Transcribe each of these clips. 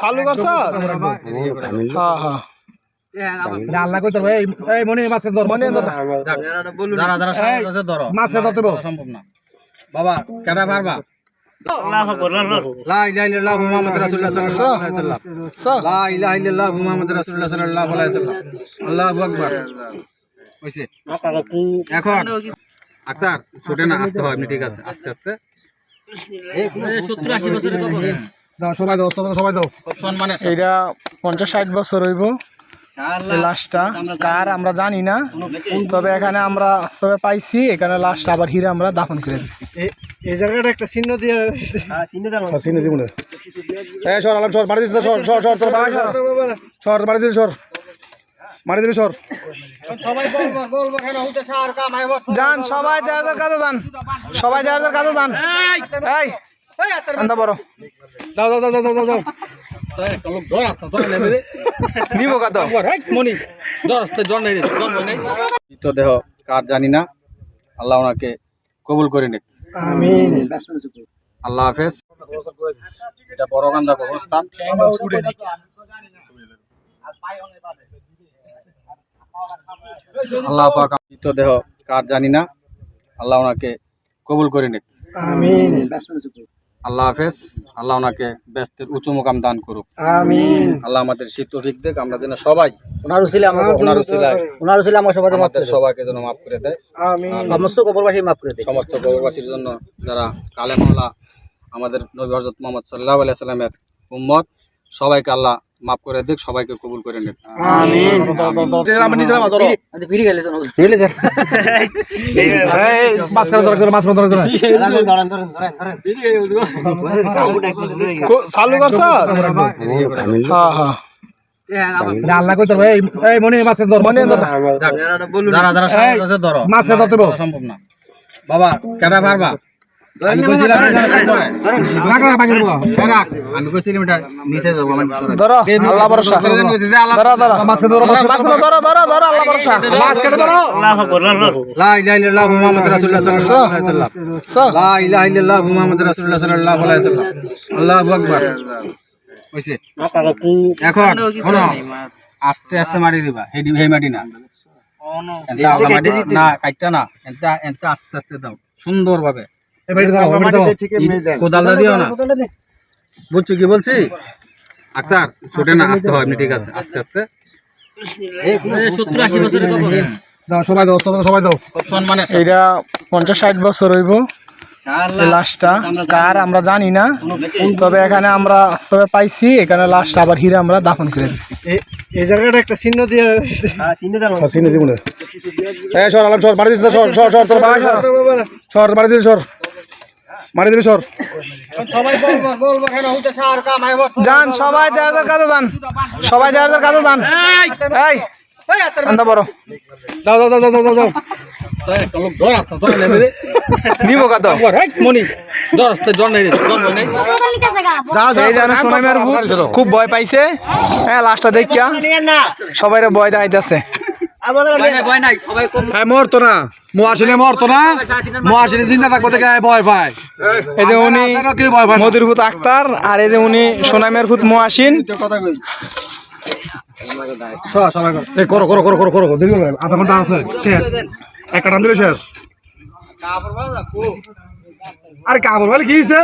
চালু করছ হ্যাঁ হ্যাঁ মনি মনে বাবা কেটা পারবা? লা ইলাহা ইল্লাল্লাহ মুহাম্মাদুর রাসূলুল্লাহ সাল্লাল্লাহু আলাইহি ওয়াসাল্লাম। লা ইলাহা ইল্লাল্লাহ মুহাম্মাদুর রাসূলুল্লাহ সাল্লাল্লাহু আলাইহি ওয়াসাল্লাম। আল্লাহু আকবার। হইছে। এখন আক্তার ছোটে না আসতে হয় ঠিক আছে। আস্তে আস্তে। দাও সবাই দাও সবাই সবাই দাও। খুব এটা পঞ্চাশ ষাট বছর হইব। এই লাশটা। কার আমরা জানি না। তবে এখানে আমরা তবে পাইছি এখানে লাশটা আবার হিরে আমরা দাফন করে দিচ্ছি এই জায়গাটা একটা চিহ্ন দিয়ে চিহ্ন দিব না। এই সর আলাম সর মারি দিস সর সর সর সর সর মারি দিস সর মারি দিস সর। সবাই বলব বলব কেন হইতে সার কাম আইবো যান সবাই যার যার কাছে যান। সবাই যার যার কাছে যান। এই আন্দা বড়। দাও দাও দাও দাও দাও দাও। মনি দেহ কার জানি না। আল্লাহ ওনাকে কবুল করে নিক। আমিন। আল্লাহ হাফেজ। এটা বড়গান্দা কবরস্থান। আল্লাহ পাক তো দেহ কার জানি না। আল্লাহ ওনাকে কবুল করে নিক। আমিন। আল্লাহ হাফেজ। আল্লাহ ওনাকে ব্যস্তের উঁচু মোকাম দান করুক। আমিন। আল্লাহ আমাদের শীত তৌফিক দেখ আমরা যেন সবাই ওনার উসিলে ওনার উসিলায় ওনার উসিলে আমার সবাই আমাদের সবাইকে যেন মাফ করে দেয়। আমিন। সমস্ত কবরবাসী মাফ করে দেয়। সমস্ত কবরবাসীর জন্য যারা কালেমাওলা আমাদের নবী হজরত মোহাম্মদ সাল্লাহ আলিয়া সাল্লামের উম্মত সবাইকে আল্লাহ মাফ করে দিক সবাইকে কবুল করে দে এই আল্লাহ কই তোর মনি ধর। মনে ধরো ধরতে সম্ভব না বাবা কেটা পারবা এখন আস্তে আস্তে মারি দিবা। হেডি হেই মাটি না। না কাইটা না। এনতা এনতা আস্তে আস্তে দাও। সুন্দর ভাবে বাড়ি বাড়ি কোদালটা দিও না। বুঝছ কি বলছি? আক্তার ছোটে না আসতে হয় ঠিক আছে আস্তে আস্তে। সবাই দাও সবাই দাও। এটা পঞ্চাশ ষাট বছর হইব। এই লাশটা। কার আমরা জানি না। তবে এখানে আমরা তবে পাইছি এখানে লাশটা আবার হিরে আমরা দাফন করে দিচ্ছি এই- জায়গাটা একটা চিহ্ন দিয়ে চিহ্ন দিব না। এই সর আলাম সর মারি দিস সর সর সর তোর বাবা সর সর মারি সর। মারি দিস সর যান সবাই যার কাছে যান সবাই যার কাছে যান এই আন্দা বড় দাও দাও দাও দাও দাও দাও একটা লোক ধর আসতে ধর নেবে কত মনি খুব ভয় পাইছে হ্যাঁ লাশটা দেখিয়া সবাই ভয় দেখাইতেছে ভয় হ্যাঁ মরতো না মরতো না থাকব থেকে পায়। এই যে উনি ভূত আক্তার আর এই যে উনি সোনামের ভূত মহাসিন করো করো করো করো করো করো দেরি আধা ঘণ্টা আছে শেষ। একটা টান দিলে শেষ। আরে কাপড় বলে কি হয়েছে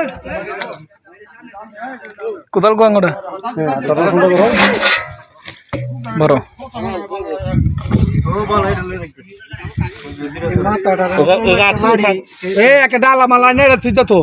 কোদাল গোয়াঙ্গটা বড়। একটা ডালা মালা নেই তুই তো।